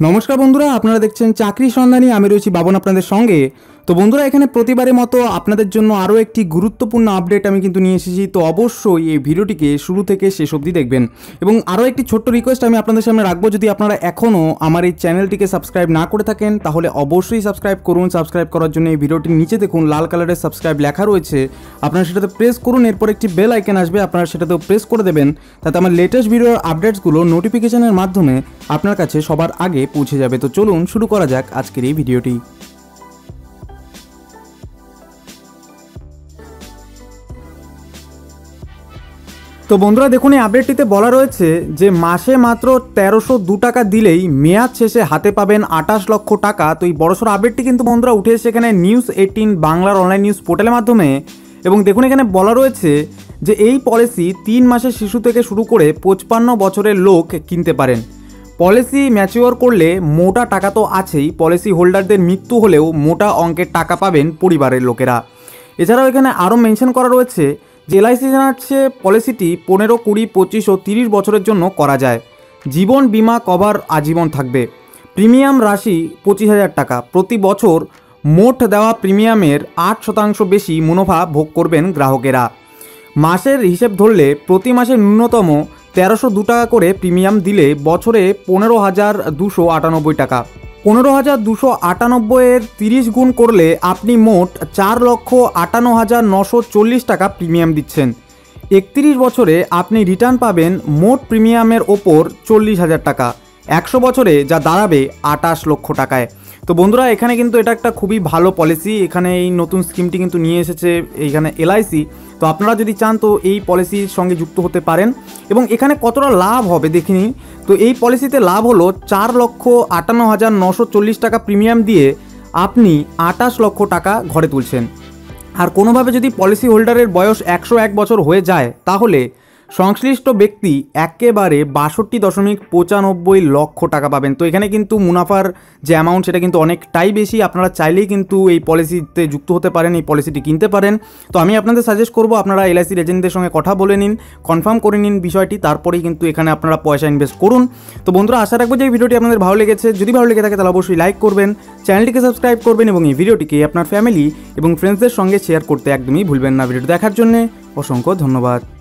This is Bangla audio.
নমস্কার বন্ধুরা আপনারা দেখছেন চাকরি সন্ধানী। আমি রয়েছি বাবন আপনাদের সঙ্গে। তো বন্ধুরা, এখানে প্রতিবারের মতো আপনাদের জন্য আরও একটি গুরুত্বপূর্ণ আপডেট আমি কিন্তু নিয়ে এসেছি। তো অবশ্যই এই ভিডিওটিকে শুরু থেকে শেষ অবধি দেখবেন। এবং আরও একটি ছোট্ট রিকোয়েস্ট আমি আপনাদের সামনে রাখব। যদি আপনারা এখনও আমার এই চ্যানেলটিকে সাবস্ক্রাইব না করে থাকেন, তাহলে অবশ্যই সাবস্ক্রাইব করুন। সাবস্ক্রাইব করার জন্য এই ভিডিওটির নিচে দেখুন লাল কালারের সাবস্ক্রাইব লেখা রয়েছে। আপনারা সেটাতে প্রেস করুন, এরপর একটি বেল আইকন আসবে, আপনারা সেটাতেও প্রেস করে দেবেন। তাতে আমার লেটেস্ট ভিডিওর আপডেটসগুলো নোটিফিকেশনের মাধ্যমে আপনার কাছে সবার আগে পৌঁছে যাবে। তো চলুন শুরু করা যাক আজকের এই ভিডিওটি তো বন্ধুরা দেখুন, এই আপডেটটিতে বলা রয়েছে যে মাসে মাত্র তেরোশো দু টাকা দিলেই মেয়াদ শেষে হাতে পাবেন আঠাশ লক্ষ টাকা। তো এই বড়সড় আপডেটটি কিন্তু বন্ধুরা উঠে এসেছে এখানে নিউজ এইটিন বাংলার অনলাইন নিউজ পোর্টালের মাধ্যমে। এবং দেখুন, এখানে বলা রয়েছে যে এই পলিসি তিন মাসের শিশু থেকে শুরু করে পঁচপান্ন বছরের লোক কিনতে পারেন। পলিসি ম্যাচিওর করলে মোটা টাকা তো আছেই পলিসি হোল্ডারদের মৃত্যু হলেও মোটা অঙ্কের টাকা পাবেন পরিবারের লোকেরা। এছাড়াও এখানে আরও মেনশন করা রয়েছে যে এলআইসি জানাচ্ছে, পলিসিটি পনেরো, কুড়ি, পঁচিশ ও তিরিশ বছরের জন্য করা যায়। জীবন বীমা কভার আজীবন থাকবে। প্রিমিয়াম রাশি পঁচিশ হাজার টাকা। প্রতি বছর মোট দেওয়া প্রিমিয়ামের আট শতাংশ বেশি মুনাফা ভোগ করবেন গ্রাহকেরা। মাসের হিসেব ধরলে প্রতি মাসে ন্যূনতম তেরোশো দু টাকা করে প্রিমিয়াম দিলে বছরে পনেরো হাজার দুশো আটানব্বই টাকা। পনেরো হাজার দুশো আটানব্বইয়ের তিরিশ গুণ করলে আপনি মোট চার লক্ষ আটান্ন হাজার নশো চল্লিশ টাকা প্রিমিয়াম দিচ্ছেন। একত্রিশ বছরে আপনি রিটার্ন পাবেন মোট প্রিমিয়ামের ওপর চল্লিশ হাজার টাকা। একশো বছরে যা দাঁড়াবে আটাশ লক্ষ টাকায়। তো বন্ধুরা, এখানে কিন্তু এটা একটা খুবই ভালো পলিসি এখানে এই নতুন স্কিমটি কিন্তু নিয়ে এসেছে এইখানে এলআইসি তো আপনারা যদি চান তো এই পলিসির সঙ্গে যুক্ত হতে পারেন। এবং এখানে কতটা লাভ হবে দেখিনি তো এই পলিসিতে লাভ হলো চার লক্ষ আটান্ন হাজার নশো চল্লিশ টাকা প্রিমিয়াম দিয়ে আপনি আটাশ লক্ষ টাকা ঘরে তুলছেন। আর কোনোভাবে যদি পলিসি হোল্ডারের বয়স একশো এক বছর হয়ে যায়, তাহলে সংশ্লিষ্ট ব্যক্তি একেবারে বাষট্টি দশমিক পঁচানব্বই লক্ষ টাকা পাবেন। তো এখানে কিন্তু মুনাফার যে অ্যামাউন্ট সেটা কিন্তু অনেকটাই বেশি। আপনারা চাইলেই কিন্তু এই পলিসিতে যুক্ত হতে পারেন, এই পলিসিটি কিনতে পারেন। তো আমি আপনাদের সাজেস্ট করব, আপনারা এলআইসির এজেন্টদের সঙ্গে কথা বলে নিন কনফার্ম করে নিন বিষয়টি, তারপরেই কিন্তু এখানে আপনারা পয়সা ইনভেস্ট করুন। তো বন্ধুরা, আশা রাখব যে এই ভিডিওটি আপনাদের ভালো লেগেছে। যদি ভালো লেগে থাকে, তাহলে অবশ্যই লাইক করবেন চ্যানেলটিকে সাবস্ক্রাইব করবেন এবং এই ভিডিওটিকে আপনার ফ্যামিলি এবং ফ্রেন্ডসদের সঙ্গে শেয়ার করতে একদমই ভুলবেন না। ভিডিওটি দেখার জন্য অসংখ্য ধন্যবাদ।